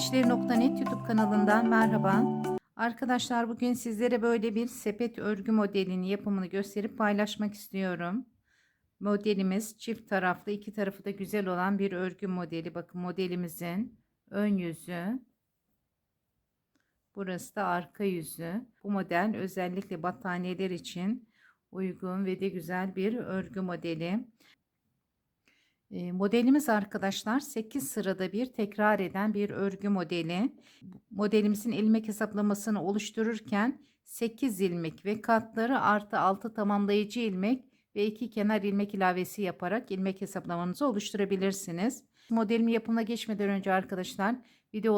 Sepetişleri.net YouTube kanalından merhaba. Arkadaşlar bugün sizlere böyle bir sepet örgü modelini yapımını gösterip paylaşmak istiyorum. Modelimiz çift taraflı iki tarafı da güzel olan bir örgü modeli. Bakın modelimizin ön yüzü. Burası da arka yüzü. Bu model özellikle battaniyeler için uygun ve de güzel bir örgü modeli. Modelimiz arkadaşlar 8 sırada bir tekrar eden bir örgü modeli. Modelimizin ilmek hesaplamasını oluştururken 8 ilmek ve katları artı 6 tamamlayıcı ilmek ve 2 kenar ilmek ilavesi yaparak ilmek hesaplamanızı oluşturabilirsiniz. Modelimi yapımına geçmeden önce arkadaşlar video